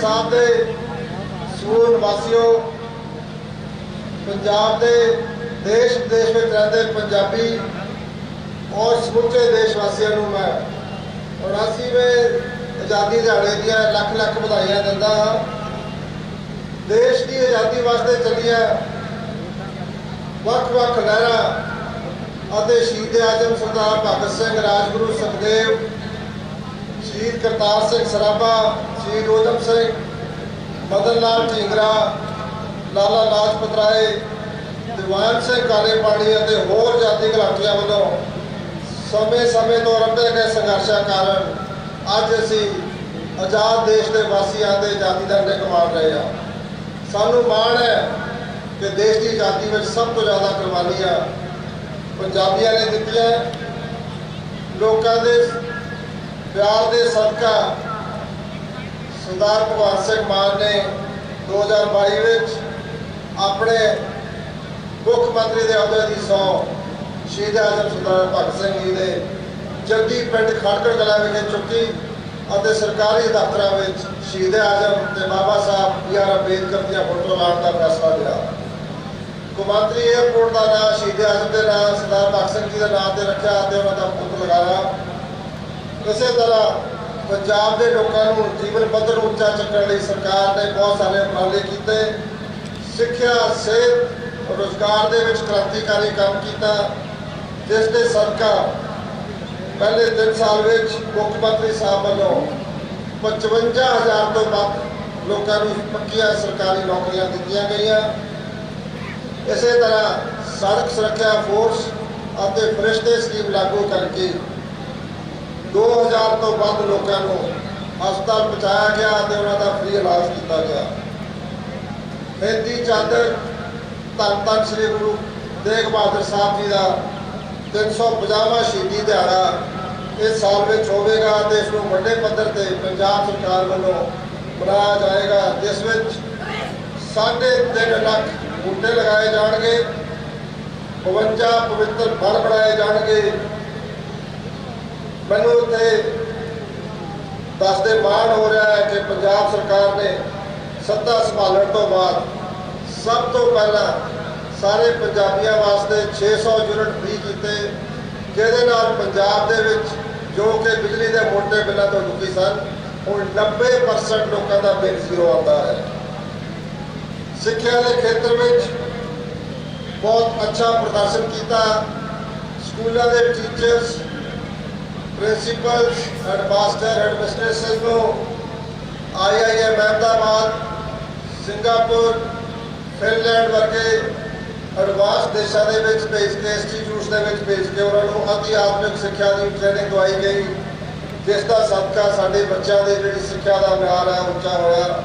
ਸਾਹਿਬ ਦੇ ਸੂਰ ਨਿਵਾਸੀਓ ਪੰਜਾਬ ਦੇ ਦੇਸ਼ ਵਿਦੇਸ਼ ਵਿੱਚ ਰਹਿੰਦੇ ਪੰਜਾਬੀ ਔਰ ਸਮੁੱਚੇ ਦੇਸ਼ ਵਾਸੀਆਂ ਨੂੰ ਮੈਂ 79ਵੇਂ ਆਜ਼ਾਦੀ ਦਿਹਾੜੇ ਦੀਆਂ ਲੱਖ ਲੱਖ ਵਧਾਈਆਂ ਦਿੰਦਾ ਹਾਂ। ਦੇਸ਼ ਦੀ ਆਜ਼ਾਦੀ ਵਾਸਤੇ ਚੱਲੀਆਂ ਵੱਖ-ਵੱਖ ਲਹਿਰਾਂ ਅਤੇ ਸ਼ਹੀਦ ਆਜਮ ਸਰਦਾਰ ਭਗਤ ਸਿੰਘ, ਰਾਜਗੁਰੂ ਸੁਖਦੇਵ ਸ਼ਹੀਦ ਕਰਤਾਰ ਸਿੰਘ ਸਰਾਭਾ, ਸ਼ਹੀਦ ਊਧਮ ਸਿੰਘ, ਮਦਨ ਲਾਲ ਢੀਂਗਰਾ, ਲਾਲਾ ਲਾਜਪਤ ਰਾਏ, ਦੀਵਾਨ ਸਿੰਘ ਕਾਲੇ ਪਾਣੀ ਅਤੇ ਹੋਰ ਜਾਤੀ ਘਰਾਟੀਆਂ ਵੱਲੋਂ ਸਮੇਂ-ਸਮੇਂ ਤੋਂ ਆਰੰਭੇ ਗਏ ਸੰਘਰਸ਼ਾਂ ਕਾਰਨ ਅੱਜ ਅਸੀਂ ਆਜ਼ਾਦ ਦੇਸ਼ ਦੇ ਵਾਸੀਆਂ ਦੇ ਆਜ਼ਾਦੀ ਦਾ ਨਿਕ ਮਾਰ ਰਹੇ ਹਾਂ। ਸਾਨੂੰ ਮਾਣ ਹੈ ਕਿ ਦੇਸ਼ ਦੀ ਆਜ਼ਾਦੀ ਵਿੱਚ ਸਭ ਤੋਂ ਜ਼ਿਆਦਾ ਕੁਰਬਾਨੀਆਂ ਪੰਜਾਬੀਆਂ ਨੇ ਦਿੱਤੀਆਂ। ਲੋਕਾਂ ਦੇ ਪਿਆਰ ਦੇ ਸਦਕਾ ਸਰਦਾਰ ਭਗਵੰਤ ਸਿੰਘ ਮਾਨ ਨੇ 2022 ਵਿੱਚ ਆਪਣੇ ਮੁੱਖ ਮੰਤਰੀ ਦੇ ਅਹੁਦੇ ਦੀ ਸਹੁੰ ਸ਼ਹੀਦ ਆਜ਼ਮ ਸਰਦਾਰ ਭਗਤ ਸਿੰਘ ਜੀ ਦੇ ਜੱਦੀ ਪਿੰਡ ਖੜਕੜ ਕਲਾਂ ਵਿਖੇ ਚੁੱਕੀ ਅਤੇ ਸਰਕਾਰੀ ਦਫ਼ਤਰਾਂ ਵਿੱਚ ਸ਼ਹੀਦ ਆਜ਼ਮ ਤੇ ਬਾਬਾ ਸਾਹਿਬ ਬੀ ਆਰ ਅੰਬੇਦਕਰ ਦੀਆਂ ਫੋਟੋ ਲਾਉਣ ਦਾ ਫੈਸਲਾ ਲਿਆ। ਕੌਮਾਂਤਰੀ ਏਅਰਪੋਰਟ ਦਾ ਨਾਮ ਸ਼ਹੀਦ ਆਜ਼ਮ ਦੇ ਨਾਮ ਸਰਦਾਰ ਭਗਤ ਸਿੰਘ ਜੀ ਦੇ ਨਾਮ ਤੇ ਰੱਖਿਆ ਅਤੇ ਉਹਨਾਂ ਦਾ ਪੁੱਤ ਲਗਾਇਆ ਇਸੇ ਤਰ੍ਹਾਂ ਪੰਜਾਬ ਦੇ ਲੋਕਾਂ ਨੂੰ ਜੀਵਨ ਪੱਧਰ ਉੱਚਾ ਚੱਕਣ ਲਈ ਸਰਕਾਰ ਨੇ ਬਹੁਤ ਸਾਰੇ ਉਪਰਾਲੇ ਕੀਤੇ। ਸਿੱਖਿਆ, ਸਿਹਤ, ਰੋਜ਼ਗਾਰ ਦੇ ਵਿੱਚ ਕ੍ਰਾਂਤੀਕਾਰੀ ਕੰਮ ਕੀਤਾ, ਜਿਸ ਦੇ ਸਦਕਾ ਪਹਿਲੇ 3 ਸਾਲ ਵਿੱਚ ਮੁੱਖ ਮੰਤਰੀ ਸਾਹਿਬ ਵੱਲੋਂ 55000 ਤੋਂ ਵੱਧ ਲੋਕਾਂ ਨੂੰ ਪੱਕੀਆਂ ਸਰਕਾਰੀ ਨੌਕਰੀਆਂ ਦਿੱਤੀਆਂ ਗਈਆਂ। ਇਸੇ ਤਰ੍ਹਾਂ ਸੜਕ ਸੁਰੱਖਿਆ ਫੋਰਸ ਅਤੇ ਫਰਿਸ਼ਤੇ ਸਕੀਮ ਲਾਗੂ ਕਰਕੇ 2000 ਤੋਂ ਵੱਧ ਲੋਕਾਂ ਨੂੰ ਹਸਪਤਾਲ ਪਹੁੰਚਾਇਆ ਗਿਆ ਅਤੇ ਉਹਨਾਂ ਦਾ ਫ੍ਰੀ ਇਲਾਜ ਕੀਤਾ ਗਿਆ। ਮਹਿੰਦੀ ਚਾਦਰ ਧੰਨ ਧੰਨ ਸ੍ਰੀ ਗੁਰੂ ਤੇਗ ਬਹਾਦਰ ਸਾਹਿਬ ਜੀ ਦਾ 350ਵਾਂ ਸ਼ਹੀਦੀ ਦਿਹਾੜਾ ਇਸ ਸਾਲ ਵਿੱਚ ਹੋਵੇਗਾ ਤੇ ਇਸ ਨੂੰ ਵੱਡੇ ਪੱਧਰ ਤੇ ਪੰਜਾਬ ਸਰਕਾਰ ਵੱਲੋਂ ਮਨਾਇਆ ਜਾਏਗਾ, ਜਿਸ ਵਿੱਚ ਸਾਢੇ ਤਿੰਨ ਲੱਖ ਬੂਟੇ ਲਗਾਏ ਜਾਣਗੇ 52 ਪਵਿੱਤਰ ਫਲ ਬਣਾਏ ਜਾਣਗੇ ਮੈਨੂੰ ਉੱਥੇ ਦੱਸਦੇ ਮਾਣ ਹੋ ਰਿਹਾ ਹੈ ਕਿ ਪੰਜਾਬ ਸਰਕਾਰ ਨੇ ਸੱਤਾ ਸੰਭਾਲਣ ਤੋਂ ਬਾਅਦ ਸਭ ਤੋਂ ਪਹਿਲਾਂ ਸਾਰੇ ਪੰਜਾਬੀਆਂ ਵਾਸਤੇ 600 ਯੂਨਿਟ ਫ੍ਰੀ ਕੀਤੇ, ਜਿਹਦੇ ਨਾਲ ਪੰਜਾਬ ਦੇ ਵਿੱਚ ਜੋ ਕਿ ਬਿਜਲੀ ਦੇ ਮੋਟੇ ਬਿੱਲਾਂ ਤੋਂ ਦੁਖੀ ਸਨ, ਹੁਣ 90% ਲੋਕਾਂ ਦਾ ਬਿੱਲ ਜ਼ੀਰੋ ਆਉਂਦਾ ਹੈ। ਸਿੱਖਿਆ ਦੇ ਖੇਤਰ ਵਿੱਚ ਬਹੁਤ ਅੱਛਾ ਪ੍ਰਦਰਸ਼ਨ ਕੀਤਾ। ਸਕੂਲਾਂ ਦੇ ਟੀਚਰਸ ਪ੍ਰਿੰਸੀਪਲਸ ਹੈਡਮਾਸਟਰ ਐਡਮਿਨਿਸਟ੍ਰੇਸ਼ਨ ਨੂੰ ਆਈਆਈਐਮ ਅਹਿਮਦਾਬਾਦ ਸਿੰਗਾਪੁਰ ਫਿਨਲੈਂਡ ਵਰਗੇ ਐਡਵਾਂਸ ਦੇਸ਼ਾਂ ਦੇ ਵਿੱਚ ਭੇਜ ਕੇ ਇੰਸਟੀਚਿਊਟਸ ਦੇ ਵਿੱਚ ਭੇਜ ਕੇ ਉਹਨਾਂ ਨੂੰ ਅਤੀ ਸਿੱਖਿਆ ਦੀ ਟ੍ਰੇਨਿੰਗ ਦਵਾਈ ਗਈ, ਜਿਸ ਦਾ ਸਦਕਾ ਸਾਡੇ ਬੱਚਿਆਂ ਦੇ ਜਿਹੜੀ ਸਿੱਖਿਆ ਦਾ ਮਿਆਰ ਹੈ, ਉੱਚਾ ਹੋਇਆ।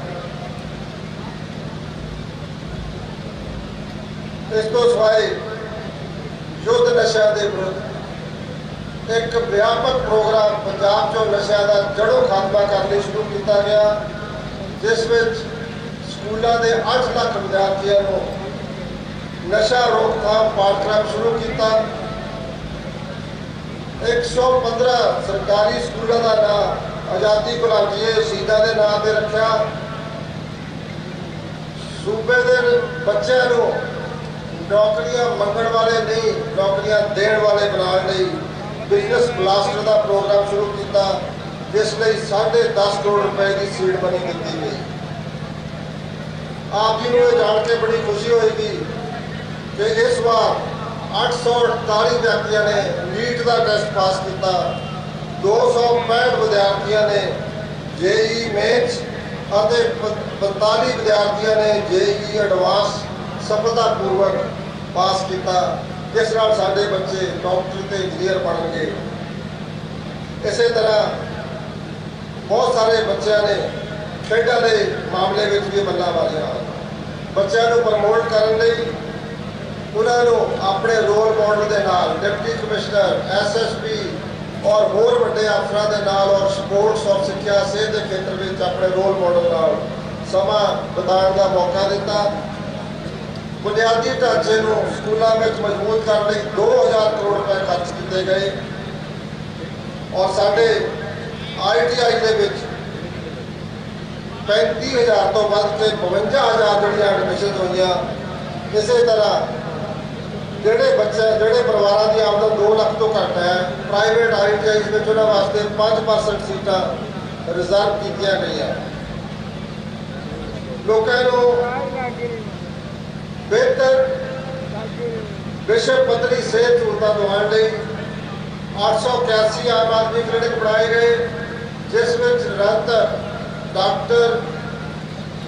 ਇਸ ਤੋਂ ਸਿਵਾਏ ਯੁੱਧ ਨਸ਼ਿਆਂ ਦੇ ਵਿਰੁੱਧ ਇੱਕ ਵਿਆਪਕ ਪ੍ਰੋਗਰਾਮ ਪੰਜਾਬ 'ਚੋਂ ਨਸ਼ਿਆਂ ਦਾ ਜੜੋਂ ਖਾਤਮਾ ਕਰਨ ਲਈ ਸ਼ੁਰੂ ਕੀਤਾ ਗਿਆ, ਜਿਸ ਵਿੱਚ ਸਕੂਲਾਂ ਦੇ 8 ਲੱਖ ਵਿਦਿਆਰਥੀਆਂ ਨੂੰ ਨਸ਼ਾ ਰੋਕਥਾਮ ਪਾਠਕ੍ਰਮ ਸ਼ੁਰੂ ਕੀਤਾ। 115 ਸਰਕਾਰੀ ਸਕੂਲਾਂ ਦਾ ਨਾਮ ਆਜ਼ਾਦੀ ਘੁਲਾਟੀਏ ਸ਼ਹੀਦਾਂ ਦੇ ਨਾਮ ਤੇ ਰੱਖਿਆ। ਸੂਬੇ ਦੇ ਬੱਚਿਆਂ ਨੂੰ ਨੌਕਰੀਆਂ ਮੰਗਣ ਵਾਲੇ ਨਹੀਂ, ਨੌਕਰੀਆਂ ਦੇਣ ਵਾਲੇ ਬਣਾਉਣ ਲਈ ਬਿਜ਼ਨਸ ਬਲਾਸਟਰ ਦਾ ਪ੍ਰੋਗਰਾਮ ਸ਼ੁਰੂ ਕੀਤਾ, ਜਿਸ ਲਈ 10.5 ਕਰੋੜ ਰੁਪਏ ਦੀ ਸੀਡ ਮਨੀ ਦਿੱਤੀ ਗਈ। ਆਪ ਜੀ ਨੂੰ ਇਹ ਜਾਣ ਕੇ ਬੜੀ ਖੁਸ਼ੀ ਹੋਏਗੀ ਕਿ ਇਸ ਵਾਰ 848 ਵਿਅਕਤੀਆਂ ਨੇ ਨੀਟ ਦਾ ਟੈਸਟ ਪਾਸ ਕੀਤਾ। 265 ਵਿਦਿਆਰਥੀਆਂ ਨੇ ਜੇਈ ਮੇਨਸ ਅਤੇ 45 ਵਿਦਿਆਰਥੀਆਂ ਨੇ ਜੇਈ ਐਡਵਾਂਸ ਸਫਲਤਾਪੂਰਵਕ ਪਾਸ ਕੀਤਾ। ਜਿਸ ਨਾਲ ਸਾਡੇ ਬੱਚੇ ਡਾਕਟਰ ਤੇ ਇੰਜੀਨੀਅਰ ਬਣਨਗੇ। ਇਸੇ ਤਰ੍ਹਾਂ ਬਹੁਤ ਸਾਰੇ ਬੱਚਿਆਂ ਨੇ ਖੇਡਾਂ ਦੇ ਮਾਮਲੇ ਵਿੱਚ ਵੀ ਮੱਲਾ ਮਾਰਿਆ ਬੱਚਿਆਂ ਨੂੰ ਪ੍ਰਮੋਟ ਕਰਨ ਲਈ ਉਹਨਾਂ ਨੂੰ ਆਪਣੇ ਰੋਲ ਮਾਡਲ ਦੇ ਨਾਲ ਡਿਪਟੀ ਕਮਿਸ਼ਨਰ ਐਸਐਸਪੀ ਔਰ ਹੋਰ ਵੱਡੇ ਅਫਸਰਾਂ ਦੇ ਨਾਲ ਔਰ ਸਪੋਰਟਸ ਔਰ ਸਿੱਖਿਆ, ਸਿਹਤ ਦੇ ਖੇਤਰ ਵਿੱਚ ਆਪਣੇ ਰੋਲ ਮਾਡਲ ਨਾਲ ਸਮਾਂ ਬਿਤਾਉਣ ਦਾ ਮੌਕਾ ਦਿੱਤਾ। ਬੁਨਿਆਦੀ ਢਾਂਚੇ ਨੂੰ ਸਕੂਲਾਂ ਵਿੱਚ ਮਜ਼ਬੂਤ ਕਰਨ ਲਈ 2000 ਕਰੋੜ ਰੁਪਏ ਖਰਚ ਕੀਤੇ ਗਏ। ਔਰ ਸਾਡੇ ਆਈਟੀਆਈ ਦੇ ਵਿੱਚ 35000 ਤੋਂ ਵੱਧ ਕੇ 52000 ਜਿਹੜੀਆਂ ਐਡਮਿਸ਼ਨ ਹੋਈਆਂ, ਇਸੇ ਤਰ੍ਹਾਂ ਜਿਹੜੇ ਬੱਚੇ, ਜਿਹੜੇ ਪਰਿਵਾਰਾਂ ਦੀ ਆਮਦਨ 2 ਲੱਖ ਤੋਂ ਘੱਟ ਹੈ ਪ੍ਰਾਈਵੇਟ ਆਈਟੀਆਈਜ਼ ਵਿੱਚ ਉਹਨਾਂ ਵਾਸਤੇ 5% ਸੀਟਾਂ ਰਿਜ਼ਰਵ ਕੀਤੀਆਂ ਗਈਆਂ। ਲੋਕਾਂ ਨੂੰ ਬਿਹਤਰ ਵਿਸ਼ਵ ਪੱਧਰੀ ਸਿਹਤ ਸਹੂਲਤਾਂ ਦਿਵਾਉਣ ਲਈ 881 ਆਮ ਆਦਮੀ ਕਲੀਨਿਕ ਬਣਾਏ ਗਏ, ਜਿਸ ਵਿੱਚ ਨਿਰੰਤਰ ਡਾਕਟਰ,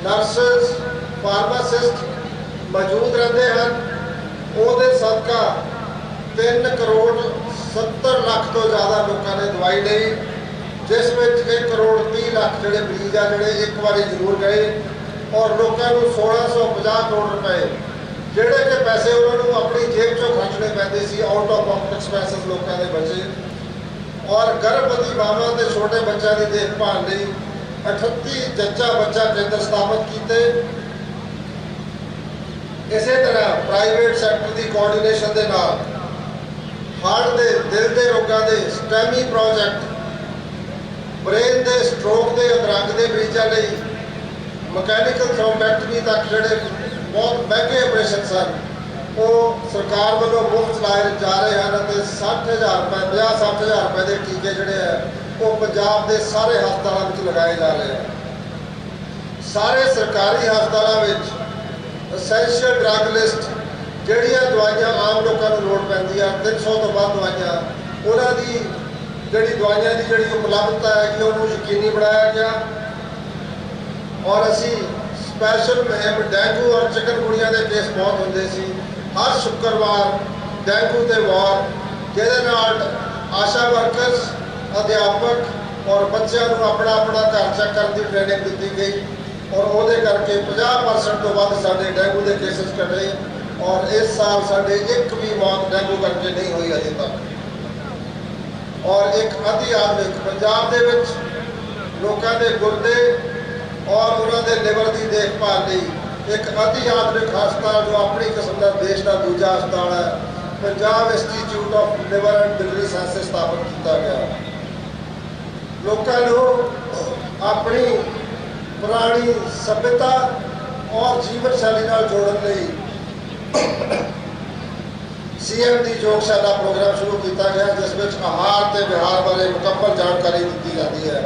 ਨਰਸਸ, ਫਾਰਮਾਸਿਸਟ ਮੌਜੂਦ ਰਹਿੰਦੇ ਹਨ। ਉਹਦੇ ਸਦਕਾ 3 ਕਰੋੜ 70 ਲੱਖ ਤੋਂ ਜ਼ਿਆਦਾ ਲੋਕਾਂ ਨੇ ਦਵਾਈ ਲਈ, ਜਿਸ ਵਿੱਚ 1 ਕਰੋੜ 30 ਲੱਖ ਜਿਹੜੇ ਮਰੀਜ਼ ਆ, ਜਿਹੜੇ ਇੱਕ ਵਾਰੀ ਜ਼ਰੂਰ ਗਏ ਔਰ ਲੋਕਾਂ ਨੂੰ 1650 ਕਰੋੜ ਰੁਪਏ ਜਿਹੜੇ ਕਿ ਪੈਸੇ ਉਹਨਾਂ ਨੂੰ ਆਪਣੀ ਜੇਬ ਚੋਂ ਖਰਚਣੇ ਪੈਂਦੇ ਸੀ ਆਊਟ ਆਫ ਪਾਕਟ ਐਕਸਪੈਂਸਸ ਲੋਕਾਂ ਦੇ ਬਚੇ। ਔਰ ਗਰਭਵਤੀ ਮਾਵਾਂ ਤੇ ਛੋਟੇ ਬੱਚਿਆਂ ਦੀ ਦੇਖਭਾਲ ਲਈ 38 ਜੱਜਾ ਬੱਚਾ ਕੇਂਦਰ ਸਥਾਪਿਤ ਕੀਤੇ। ਇਸੇ ਤਰ੍ਹਾਂ ਪ੍ਰਾਈਵੇਟ ਸੈਕਟਰ ਦੀ ਕੋਆਰਡੀਨੇਸ਼ਨ ਦੇ ਨਾਲ ਹਾਰਟ ਦੇ, ਦਿਲ ਦੇ ਰੋਗਾਂ ਦੇ ਸਟੈਮੀ ਪ੍ਰੋਜੈਕਟ ਬ੍ਰੇਨ ਦੇ ਸਟ੍ਰੋਕ ਦੇ ਅਦਰੰਗ ਦੇ ਮਰੀਜ਼ਾਂ ਲਈ ਮਕੈਨੀਕਲ ਥ੍ਰੋਮਬੈਕਟਮੀ ਤੱਕ ਜਿਹੜੇ ਬਹੁਤ ਮਹਿੰਗੇ ਆਪਰੇਸ਼ਨ ਸਨ। ਉਹ ਸਰਕਾਰ ਵੱਲੋਂ ਮੁਫਤ ਲਾਏ ਜਾ ਰਹੇ ਹਨ ਅਤੇ 60000 ਰੁਪਏ 50 60000 ਰੁਪਏ ਦੇ ਟੀਕੇ ਜਿਹੜੇ ਆ, ਉਹ ਪੰਜਾਬ ਦੇ ਸਾਰੇ ਹਸਪਤਾਲਾਂ ਵਿੱਚ ਲਗਾਏ ਜਾ ਰਹੇ ਹਨ। ਸਾਰੇ ਸਰਕਾਰੀ ਹਸਪਤਾਲਾਂ ਵਿੱਚ ਅਸੈਂਸ਼ੀਅਲ ਡਰੱਗ ਲਿਸਟ ਜਿਹੜੀਆਂ ਦਵਾਈਆਂ ਆਮ ਲੋਕਾਂ ਨੂੰ ਲੋੜ ਪੈਂਦੀ ਆ 300 ਤੋਂ ਵੱਧ ਦਵਾਈਆਂ, ਉਹਨਾਂ ਦੀ ਜਿਹੜੀ ਦਵਾਈਆਂ ਦੀ ਜਿਹੜੀ ਉਪਲਬਧਤਾ ਹੈ ਕਿ ਉਹਨੂੰ ਯਕੀਨੀ ਬਣਾਇਆ ਗਿਆ। ਔਰ ਅਸੀਂ ਸਪੈਸ਼ਲ ਮੁਹਿੰਮ ਡੈਂਗੂ ਔਰ ਚਿਕਨਗੁਨੀਆ ਦੇ ਕੇਸ ਬਹੁਤ ਹੁੰਦੇ ਸੀ। ਹਰ ਸ਼ੁੱਕਰਵਾਰ ਡੈਂਗੂ ਦੇ ਵਾਰ, ਜਿਹਦੇ ਨਾਲ ਆਸ਼ਾ ਵਰਕਰਸ ਅਧਿਆਪਕ ਔਰ ਬੱਚਿਆਂ ਨੂੰ ਆਪਣਾ ਆਪਣਾ ਘਰ ਚੈੱਕ ਕਰਨ ਦੀ ਟ੍ਰੇਨਿੰਗ ਦਿੱਤੀ ਗਈ ਔਰ ਉਹਦੇ ਕਰਕੇ 50% ਤੋਂ ਵੱਧ ਸਾਡੇ ਡੈਂਗੂ ਦੇ ਕੇਸਿਸ ਘਟੇ ਔਰ ਇਸ ਸਾਲ ਸਾਡੇ ਇੱਕ ਵੀ ਮੌਤ ਡੈਂਗੂ ਕਰਕੇ ਨਹੀਂ ਹੋਈ ਅਜੇ ਤੱਕ। ਔਰ ਇੱਕ ਅਧਿ ਆਧੁਨਿਕ ਪੰਜਾਬ ਦੇ ਵਿੱਚ ਲੋਕਾਂ ਦੇ ਗੁਰਦੇ ਔਰ ਉਹਨਾਂ ਦੇ ਲਿਵਰ ਦੀ ਦੇਖਭਾਲ ਲਈ ਇੱਕ ਅਧਿ ਆਧੁਨਿਕ ਹਸਪਤਾਲ ਜੋ ਆਪਣੀ ਕਿਸਮ ਦਾ ਦੇਸ਼ ਦਾ ਦੂਜਾ ਹਸਪਤਾਲ ਹੈ, Punjab institute of liver and biliary sciences ਸਥਾਪਿਤ ਕੀਤਾ ਗਿਆ। ਲੋਕਾਂ ਨੂੰ ਆਪਣੀ ਪੁਰਾਣੀ ਸਭਿਅਤਾ ਔਰ ਜੀਵਨ ਸ਼ੈਲੀ ਨਾਲ ਜੋੜਨ ਲਈ ਸੀਐਮ ਦੀ ਯੋਗਸ਼ਾਲਾ ਪ੍ਰੋਗਰਾਮ ਸ਼ੁਰੂ ਕੀਤਾ ਗਿਆ, ਜਿਸ ਵਿੱਚ ਆਹਾਰ ਤੇ ਵਿਹਾਰ ਬਾਰੇ ਮੁਕੰਮਲ ਜਾਣਕਾਰੀ ਦਿੱਤੀ ਜਾਂਦੀ ਹੈ।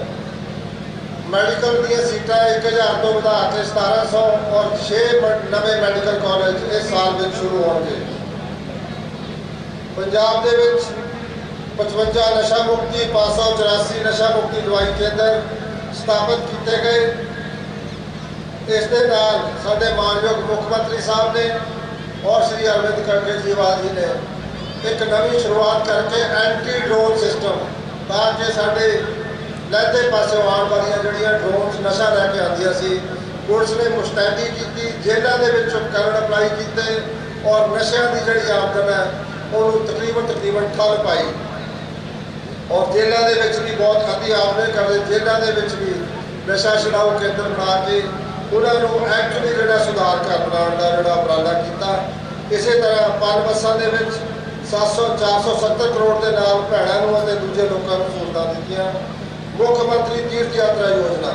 ਮੈਡੀਕਲ ਦੀਆਂ ਸੀਟਾਂ 1000 ਤੋਂ ਵਧਾ ਕੇ 1700 ਔਰ 6 ਨਵੇਂ ਮੈਡੀਕਲ ਕਾਲਜ ਇਸ ਸਾਲ ਵਿੱਚ ਸ਼ੁਰੂ ਹੋਣਗੇ। ਪੰਜਾਬ ਦੇ ਵਿੱਚ 55 ਨਸ਼ਾ ਮੁਕਤੀ 584 ਨਸ਼ਾ ਮੁਕਤੀ ਦਵਾਈ ਕੇਂਦਰ ਸਥਾਪਿਤ ਕੀਤੇ ਗਏ। ਇਸ ਦੇ ਨਾਲ ਸਾਡੇ ਮਾਨਯੋਗ ਮੁੱਖ ਮੰਤਰੀ ਸਾਹਿਬ ਨੇ ਔਰ ਸ੍ਰੀ ਅਰਵਿੰਦ ਕੇਜਰੀਵਾਲ ਜੀ ਨੇ ਇੱਕ ਨਵੀਂ ਸ਼ੁਰੂਆਤ ਕਰਕੇ ਐਂਟੀ ਡਰੋਨ ਸਿਸਟਮ, ਤਾਂ ਕਿ ਸਾਡੇ ਲਹਿਦੇ ਪਾਸੇ ਆਉਣ ਵਾਲੀਆਂ ਜਿਹੜੀਆਂ ਡਰੋਨਸ ਨਸ਼ਾ ਲੈ ਕੇ ਆਉਂਦੀਆਂ ਸੀ, ਪੁਲਿਸ ਨੇ ਮੁਸਤੈਦੀ ਕੀਤੀ, ਜੇਲ੍ਹਾਂ ਦੇ ਵਿੱਚ ਉਪਕਰਨ ਅਪਲਾਈ ਕੀਤੇ ਔਰ ਨਸ਼ਿਆਂ ਦੀ ਜਿਹੜੀ ਆਮਦਨ ਹੈ, ਉਹਨੂੰ ਤਕਰੀਬਨ ਤਕਰੀਬਨ ਠੱਲ ਪਾਈ। ਔਰ ਜੇਲ੍ਹਾਂ ਦੇ ਵਿੱਚ ਵੀ ਬਹੁਤ ਅਤੀ ਆਮਦਨ ਕਰਦੇ, ਜੇਲ੍ਹਾਂ ਦੇ ਵਿੱਚ ਵੀ ਨਸ਼ਾ ਛਡਾਊ ਕੇਂਦਰ ਬਣਾ ਕੇ ਉਹਨਾਂ ਨੂੰ ਐਕਚੁਅਲੀ ਜਿਹੜਾ ਸੁਧਾਰ ਕਰਨ ਦਾ ਜਿਹੜਾ ਉਪਰਾਲਾ ਕੀਤਾ। ਇਸੇ ਤਰ੍ਹਾਂ ਪੰਜ ਬੱਸਾਂ ਦੇ ਵਿੱਚ 700 470 ਕਰੋੜ ਦੇ ਨਾਲ ਭੈਣਾਂ ਨੂੰ ਅਤੇ ਦੂਜੇ ਲੋਕਾਂ ਨੂੰ ਸਹੂਲਤਾਂ ਦਿੱਤੀਆਂ। ਮੁੱਖ ਮੰਤਰੀ ਤੀਰਥ ਯਾਤਰਾ ਯੋਜਨਾ।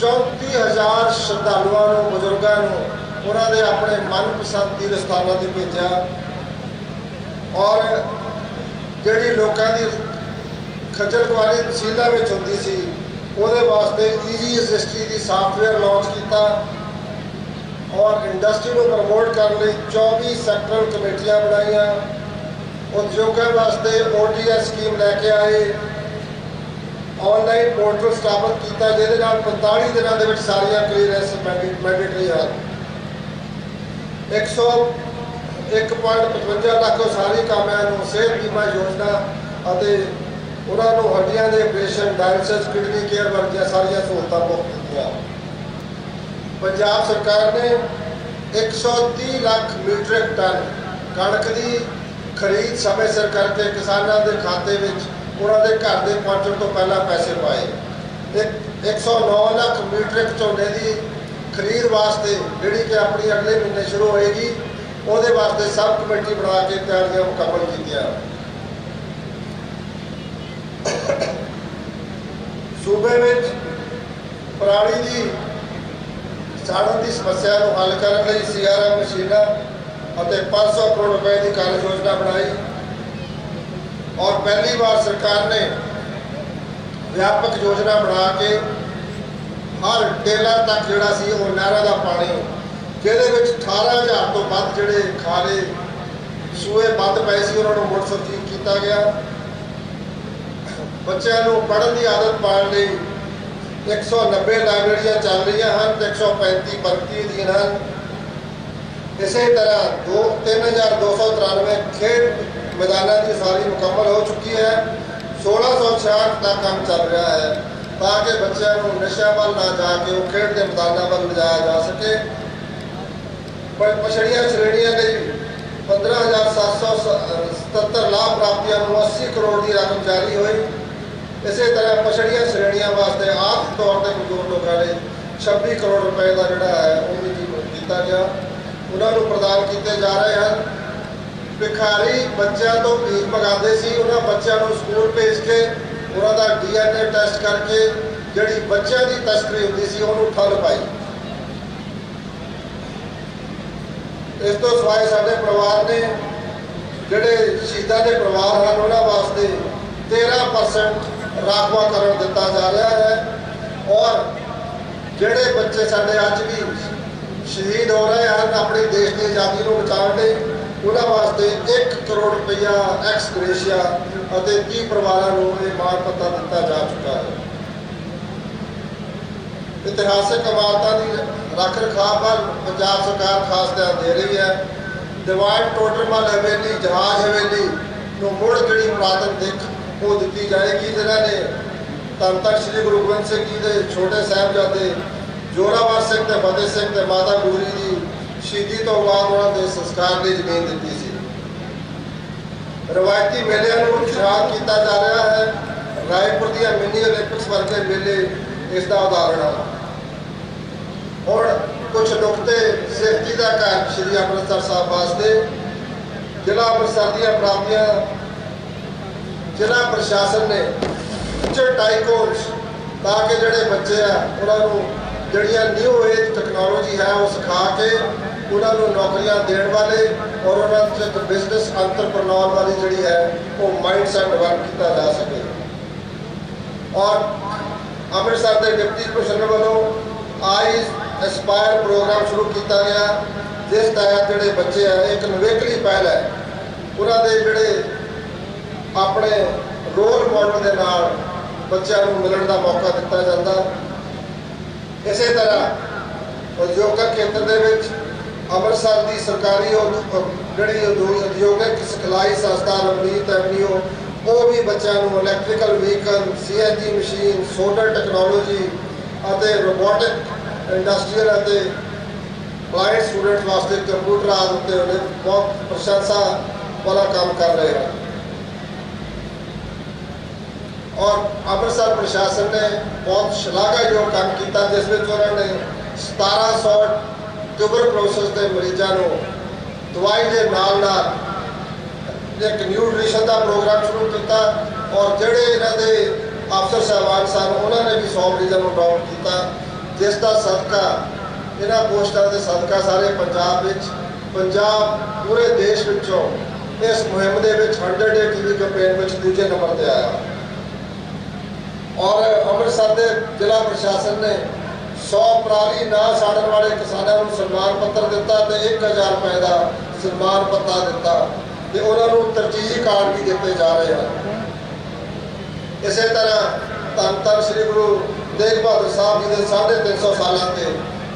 34000 ਸ਼ਰਧਾਲੂਆਂ ਨੂੰ, ਬਜ਼ੁਰਗਾਂ ਨੂੰ ਉਹਨਾਂ ਦੇ ਆਪਣੇ ਮਨਪਸੰਦ ਤੀਰਥ ਸਥਾਨਾਂ ਤੇ ਭੇਜਿਆ। ਔਰ ਜਿਹੜੀ ਲੋਕਾਂ ਦੀ ਖੱਜਲ ਖੁਆਰੀ ਤਹਿਸੀਲਾਂ ਵਿੱਚ ਹੁੰਦੀ ਸੀ, ਉਹਦੇ ਵਾਸਤੇ ਈਜ਼ੀ ਰਜਿਸਟਰੀ ਦੀ ਸਾਫਟਵੇਅਰ ਲਾਂਚ ਕੀਤਾ ਔਰ ਇੰਡਸਟਰੀ ਨੂੰ ਪ੍ਰਮੋਟ ਕਰਨ ਲਈ 24 ਸੈਕਟਰਲ ਕਮੇਟੀਆਂ ਬਣਾਈਆਂ। ਉਦਯੋਗਾਂ ਵਾਸਤੇ ਓਡੀਐਸ ਸਕੀਮ ਲੈ ਕੇ ਆਏ। ਆਨਲਾਈਨ ਪੋਰਟਲ ਸਥਾਪਿਤ ਕੀਤਾ, ਜਿਹਦੇ ਨਾਲ 45 ਦਿਨਾਂ ਦੇ ਵਿੱਚ ਸਾਰੀਆਂ ਕਲੀਅਰੈਂਸ ਮੈਂਡੇਟਰੀ ਹਨ 100 1.55 ਲੱਖ ਸਾਰੀ ਕਾਮਿਆਂ ਨੂੰ ਸਿਹਤ ਬੀਮਾ ਯੋਜਨਾ ਅਤੇ ਉਹਨਾਂ ਨੂੰ ਹੱਡੀਆਂ ਦੇ ਆਪਰੇਸ਼ਨ ਡਾਇਲਸਿਸ ਕਿਡਨੀ ਕੇਅਰ ਵਰਗੀਆਂ ਸਾਰੀਆਂ ਸਹੂਲਤਾਂ ਮੁਫਤ ਦਿੱਤੀਆਂ ਪੰਜਾਬ ਸਰਕਾਰ ਨੇ 130 ਲੱਖ ਮੀਟ੍ਰਿਕ ਟਨ ਕਣਕ ਦੀ ਖਰੀਦ ਸਮੇਂ ਸਿਰ ਕਰਕੇ ਕਿਸਾਨਾਂ ਦੇ ਖਾਤੇ ਵਿੱਚ ਉਹਨਾਂ ਦੇ ਘਰ ਦੇ ਪਹੁੰਚਣ ਤੋਂ ਪਹਿਲਾਂ ਪੈਸੇ ਪਾਏ। ਇੱਕ 109 ਲੱਖ ਮੀਟ੍ਰਿਕ ਝੋਨੇ ਦੀ ਖਰੀਦ ਵਾਸਤੇ, ਜਿਹੜੀ ਕਿ ਆਪਣੀ ਅਗਲੇ ਮਹੀਨੇ ਸ਼ੁਰੂ ਹੋਏਗੀ, ਉਹਦੇ ਵਾਸਤੇ ਸਬ ਕਮੇਟੀ ਬਣਾ ਕੇ ਤਿਆਰੀਆਂ ਮੁਕੰਮਲ ਕੀਤੀਆਂ। ਸੂਬੇ ਵਿੱਚ ਪਰਾਲੀ ਦੀ ਸਾੜਨ ਦੀ ਸਮੱਸਿਆ ਨੂੰ ਹੱਲ ਕਰਨ ਲਈ ਸੀਆਰਐਮ ਮਸ਼ੀਨਾਂ ਅਤੇ 500 ਕਰੋੜ ਰੁਪਏ ਦੀ ਕਾਰਜ ਯੋਜਨਾ ਬਣਾਈ। ਔਰ ਪਹਿਲੀ ਵਾਰ ਸਰਕਾਰ ਨੇ ਵਿਆਪਕ ਯੋਜਨਾ ਬਣਾ ਕੇ ਹਰ ਡੇਲਾ ਤੱਕ ਜਿਹੜਾ ਸੀ ਉਹ ਨਹਿਰਾਂ ਦਾ ਪਾਣੀ, ਜਿਹਦੇ ਵਿੱਚ 18000 ਤੋਂ ਵੱਧ ਜਿਹੜੇ ਖਾਰੇ ਸੂਏ ਬੰਦ ਪਏ ਸੀ, ਉਹਨਾਂ ਨੂੰ ਮੁੜ ਸੁਰਜੀਤ ਕੀਤਾ ਗਿਆ। ਬੱਚਿਆਂ ਨੂੰ ਪੜ੍ਹਨ ਦੀ ਆਦਤ ਪਾਉਣ ਲਈ 190 ਲਾਇਬ੍ਰੇਰੀਆਂ ਚੱਲ ਰਹੀਆਂ ਹਨ ਤੇ 135 ਭਰਤੀ ਅਧੀਨ ਹਨ। ਇਸੇ ਤਰ੍ਹਾਂ ਦੋ 3293 ਖੇਡ ਮੈਦਾਨਾਂ ਦੀ ਸਾਰੀ ਮੁਕੰਮਲ ਹੋ ਚੁੱਕੀ ਹੈ। 1666 ਦਾ ਕੰਮ ਚੱਲ ਰਿਹਾ ਹੈ ਤਾਂ ਕਿ ਬੱਚਿਆਂ ਨੂੰ ਨਸ਼ਿਆਂ ਵੱਲ ਨਾ ਜਾ ਕੇ ਉਹ ਖੇਡ ਦੇ ਮੈਦਾਨਾਂ ਵੱਲ ਲਿਜਾਇਆ ਜਾ ਸਕੇ। ਪਰ ਪਛੜੀਆਂ ਸ਼੍ਰੇਣੀਆਂ ਲਈ 15777 ਲਾਭ ਪ੍ਰਾਪਤੀਆਂ ਨੂੰ 80 ਕਰੋੜ ਦੀ ਰਕਮ ਜਾਰੀ ਹੋਈ। ਇਸੇ ਤਰ੍ਹਾਂ ਪਛੜੀਆਂ ਸ਼੍ਰੇਣੀਆਂ ਵਾਸਤੇ ਆਰਥਿਕ ਤੌਰ ਤੇ ਕਮਜ਼ੋਰ ਲੋਕਾਂ ਲਈ 26 ਕਰੋੜ ਰੁਪਏ ਦਾ ਜਿਹੜਾ ਹੈ, ਉਹ ਵੀ ਕੀਤਾ ਗਿਆ। ਉਹਨਾਂ ਨੂੰ ਪ੍ਰਦਾਨ ਕੀਤੇ ਜਾ ਰਹੇ ਹਨ। ਭਿਖਾਰੀ ਬੱਚਿਆਂ ਤੋਂ ਭੀਖ ਮੰਗਾਉਂਦੇ ਸੀ, ਉਹਨਾਂ ਬੱਚਿਆਂ ਨੂੰ ਸਕੂਲ ਭੇਜ ਕੇ ਉਹਨਾਂ ਦਾ ਡੀਐਨਏ ਟੈਸਟ ਕਰਕੇ ਜਿਹੜੀ ਬੱਚਿਆਂ ਦੀ ਤਸਕਰੀ ਹੁੰਦੀ ਸੀ, ਉਹਨੂੰ ਠੱਲ ਪਾਈ। ਇਸ ਤੋਂ ਸਿਵਾਏ ਸਾਡੇ ਪਰਿਵਾਰ ਨੇ, ਜਿਹੜੇ ਸ਼ਹੀਦਾਂ ਦੇ ਪਰਿਵਾਰ ਹਨ, ਉਹਨਾਂ ਵਾਸਤੇ 13% ਰਾਖਵਾਂਕਰਨ ਦਿੱਤਾ ਜਾ ਰਿਹਾ ਹੈ ਔਰ ਜਿਹੜੇ ਬੱਚੇ ਸਾਡੇ ਅੱਜ ਵੀ ਸ਼ਹੀਦ ਹੋ ਰਹੇ ਹਨ, ਆਪਣੇ ਦੇਸ਼ ਦੀ ਆਜ਼ਾਦੀ ਨੂੰ ਬਚਾਉਣ ਲਈ ਉਹਨਾਂ ਵਾਸਤੇ 1 ਕਰੋੜ ਰੁਪਇਆ ਐਕਸ ਗ੍ਰੇਸ਼ੀਆ ਅਤੇ 30 ਪਰਿਵਾਰਾਂ ਨੂੰ ਇਹ ਮਾਣ ਪੱਤਾ ਦਿੱਤਾ ਜਾ ਚੁੱਕਾ ਹੈ। ਇਤਿਹਾਸਕ ਇਮਾਰਤਾਂ ਦੀ ਰੱਖ ਰਖਾਵ ਵੱਲ ਪੰਜਾਬ ਸਰਕਾਰ ਖਾਸ ਧਿਆਨ ਦੇ ਰਹੀ ਹੈ। ਦੀਵਾਨ ਟੋਡਰਮਲ ਹਵੇਲੀ, ਜਹਾਜ਼ ਹਵੇਲੀ ਨੂੰ ਮੁੜ ਜਿਹੜੀ ਪੁਰਾਤਨ ਦਿੱਖ ਉਹ ਦਿੱਤੀ ਜਾਏਗੀ। ਜਿਨ੍ਹਾਂ ਨੇ ਧੰਨ ਤੱਕ ਸ੍ਰੀ ਗੁਰੂ ਗੋਬਿੰਦ ਸਿੰਘ ਜੀ ਦੇ ਛੋਟੇ ਸਾਹਿਬਜ਼ਾਦੇ ਜੋਰਾਵਰ ਸਿੰਘ ਤੇ ਫਤਿਹ ਸਿੰਘ ਤੇ ਮਾਤਾ ਗੁਜਰੀ ਦੀ ਸ਼ਹੀਦੀ ਤੋਂ ਬਾਅਦ ਉਹਨਾਂ ਦੇ ਸੰਸਕਾਰ ਲਈ ਜ਼ਮੀਨ ਦਿੱਤੀ ਸੀ। ਰਵਾਇਤੀ ਮੇਲਿਆਂ ਨੂੰ ਉਤਸ਼ਾਹ ਕੀਤਾ ਜਾ ਰਿਹਾ ਹੈ। ਰਾਏਪੁਰ ਦੀਆਂ ਮਿੰਨੀ 올림픽ਸ ਵਰਗੇ ਮੇਲੇ ਇਸ ਦਾ ਉਦਾਹਰਣ ਹਨ। ਔਰ ਕੁਝ ਨੁਕਤੇ ਸੇਫਟੀ ਦਾ ਘਰ ਸ਼੍ਰੀ ਅੰਮ੍ਰਿਤਸਰ ਸਾਹਿਬ ਵਾਸਤੇ, ਜ਼ਿਲ੍ਹਾ ਅੰਮ੍ਰਿਤਸਰ ਦੀਆਂ ਪ੍ਰਾਪਤੀਆਂ, ਜ਼ਿਲ੍ਹਾ ਪ੍ਰਸ਼ਾਸਨ ਨੇ ਉੱਚੇ ਟਾਈਕੋਰਸ ਤਾਂ ਕਿ ਜਿਹੜੇ ਬੱਚੇ ਆ, ਉਹਨਾਂ ਨੂੰ ਜਿਹੜੀਆਂ ਨਿਊ ਏਜ ਟੈਕਨੋਲੋਜੀ ਹੈ ਉਹ ਸਿਖਾ ਕੇ ਉਹਨਾਂ ਨੂੰ ਨੌਕਰੀਆਂ ਦੇਣ ਵਾਲੇ ਔਰ ਉਹਨਾਂ 'ਚ ਇੱਕ ਬਿਜ਼ਨਸ ਅੰਤਰਪ੍ਰਨੋਰ ਵਾਲੀ ਜਿਹੜੀ ਹੈ, ਉਹ ਮਾਈਂਡ ਸੈਟ ਡਿਵੈਲਪ ਕੀਤਾ ਜਾ ਸਕੇ। ਔਰ ਅੰਮ੍ਰਿਤਸਰ ਦੇ ਡਿਪਟੀ ਕਮਿਸ਼ਨਰ ਵੱਲੋਂ ਆਈ ਐਸਪਾਇਰ ਪ੍ਰੋਗਰਾਮ ਸ਼ੁਰੂ ਕੀਤਾ ਗਿਆ, ਜਿਸ ਤਹਿਤ ਜਿਹੜੇ ਬੱਚੇ ਆ, ਇੱਕ ਨਵੇਕਲੀ ਪਹਿਲ ਹੈ। ਉਹਨਾਂ ਦੇ ਜਿਹੜੇ ਆਪਣੇ ਰੋਲ ਮਾਡਲ ਦੇ ਨਾਲ ਬੱਚਿਆਂ ਨੂੰ ਮਿਲਣ ਦਾ ਮੌਕਾ ਦਿੱਤਾ ਜਾਂਦਾ। ਇਸੇ ਤਰ੍ਹਾਂ ਉਦਯੋਗਿਕ ਖੇਤਰ ਦੇ ਵਿੱਚ ਅੰਮ੍ਰਿਤਸਰ ਦੀ ਸਰਕਾਰੀ ਉਦ- ਜਿਹੜੀ ਉਦਯੋਗਿਕ ਸਿਖਲਾਈ ਸੰਸਥਾ ਰਵਨੀਤ ਐਵਨਿਊ, ਉਹ ਵੀ ਬੱਚਿਆਂ ਨੂੰ electrical vehicle CNG machine solar technology ਅਤੇ ਰੋਬੋਟਿਕ ਇੰਡਸਟਰੀਅਲ ਅਤੇ ਅਪਲਾਈਡ ਸਟੂਡੈਂਟ ਵਾਸਤੇ ਕੰਪਿਊਟਰ ਆਦਿ ਉੱਤੇ ਉਹਨੇ ਬਹੁਤ ਪ੍ਰਸ਼ੰਸਾ ਵਾਲਾ ਕੰਮ ਕਰ ਰਹੇ ਹਨ। ਔਰ ਅੰਮ੍ਰਿਤਸਰ ਪ੍ਰਸ਼ਾਸਨ ਨੇ ਬਹੁਤ ਸ਼ਲਾਘਾਯੋਗ ਕੰਮ ਕੀਤਾ, ਜਿਸ ਵਿੱਚ ਉਹਨਾਂ ਨੇ 1700 ਟਿਊਬਰਕਲੋਸਿਸ ਦੇ ਮਰੀਜ਼ਾਂ ਨੂੰ ਦਵਾਈ ਦੇ ਨਾਲ ਨਾਲ ਇੱਕ ਨਿਊਟ੍ਰੀਸ਼ਨ ਦਾ ਪ੍ਰੋਗਰਾਮ ਸ਼ੁਰੂ ਕੀਤਾ ਔਰ ਜਿਹੜੇ ਇਹਨਾਂ ਦੇ ਅਫਸਰ ਸਾਹਿਬਾਨ ਸਨ, ਉਹਨਾਂ ਨੇ ਵੀ 100 ਮਰੀਜ਼ਾਂ ਨੂੰ ਅਡਾਪਟ ਕੀਤਾ, ਜਿਸ ਦਾ ਸਦਕਾ ਇਹਨਾਂ ਪੋਸਟਾਂ ਦੇ ਸਦਕਾ ਸਾਰੇ ਪੰਜਾਬ ਵਿੱਚ, ਪੰਜਾਬ ਪੂਰੇ ਦੇਸ਼ ਵਿੱਚੋਂ ਇਸ ਮੁਹਿੰਮ ਦੇ ਵਿੱਚ 100 ਡੇ ਟੀਵੀ ਕੰਪੇਨ ਵਿੱਚ ਦੂਜੇ ਨੰਬਰ ਤੇ ਆਇਆ। ਔਰ ਅੰਮ੍ਰਿਤਸਰ ਦੇ ਜ਼ਿਲ੍ਹਾ ਪ੍ਰਸ਼ਾਸਨ ਨੇ 100 ਪਰਾਲੀ ਨਾ ਸਾੜਨ ਵਾਲੇ ਕਿਸਾਨਾਂ ਨੂੰ ਸਨਮਾਨ ਪੱਤਰ ਦਿੱਤਾ ਤੇ 1000 ਰੁਪਏ ਦਾ ਸਨਮਾਨ ਪੱਤਾ ਦਿੱਤਾ ਤੇ ਉਹਨਾਂ ਨੂੰ ਤਰਜੀਹੀ ਕਾਰਡ ਵੀ ਦਿੱਤੇ ਜਾ ਰਹੇ ਹਨ। ਇਸੇ ਤਰ੍ਹਾਂ ਧੰਨ ਧੰਨ ਸ੍ਰੀ ਗੁਰੂ ਤੇਗ ਬਹਾਦਰ ਸਾਹਿਬ ਜੀ ਦੇ 350 ਸਾਲਾਂ ਤੇ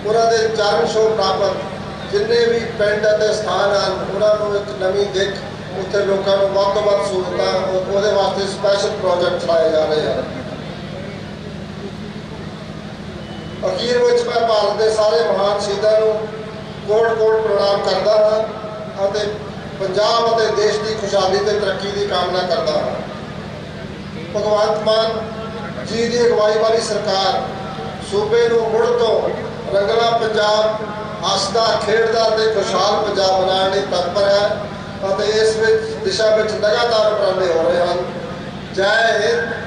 ਉਹਨਾਂ ਦੇ ਚਰਨ ਛੋਹ ਪ੍ਰਾਪਤ ਜਿੰਨੇ ਵੀ ਪਿੰਡ ਅਤੇ ਸਥਾਨ ਹਨ, ਉਹਨਾਂ ਨੂੰ ਇੱਕ ਨਵੀਂ ਦਿੱਖ ਉੱਥੇ ਲੋਕਾਂ ਨੂੰ ਵੱਧ ਤੋਂ ਵੱਧ ਸਹੂਲਤਾਂ ਉਹਦੇ ਵਾਸਤੇ ਸਪੈਸ਼ਲ ਪ੍ਰੋਜੈਕਟ ਚਲਾਏ ਜਾ ਰਹੇ ਹਨ। ਅਖੀਰ ਵਿੱਚ ਮੈਂ ਭਾਰਤ ਦੇ ਸਾਰੇ ਮਹਾਨ ਸ਼ਹੀਦਾਂ ਨੂੰ ਕੋਟ ਕੋਟ ਪ੍ਰਣਾਮ ਕਰਦਾ ਹਾਂ ਅਤੇ ਪੰਜਾਬ ਅਤੇ ਦੇਸ਼ ਦੀ ਖੁਸ਼ਹਾਲੀ ਤੇ ਤਰੱਕੀ ਦੀ ਕਾਮਨਾ ਕਰਦਾ ਹਾਂ। ਭਗਵੰਤ ਮਾਨ ਜੀ ਦੀ ਅਗਵਾਈ ਵਾਲੀ ਸਰਕਾਰ ਸੂਬੇ ਨੂੰ ਮੁੜ ਤੋਂ ਰੰਗਲਾ ਪੰਜਾਬ, ਹੱਸਦਾ, ਖੇਡਦਾ ਤੇ ਖੁਸ਼ਹਾਲ ਪੰਜਾਬ ਬਣਾਉਣ ਲਈ ਤਤਪਰ ਹੈ ਅਤੇ ਇਸ ਵਿੱਚ, ਦਿਸ਼ਾ ਵਿੱਚ ਲਗਾਤਾਰ ਉਪਰਾਲੇ ਹੋ ਰਹੇ ਹਨ। ਜੈ ਹਿੰਦ।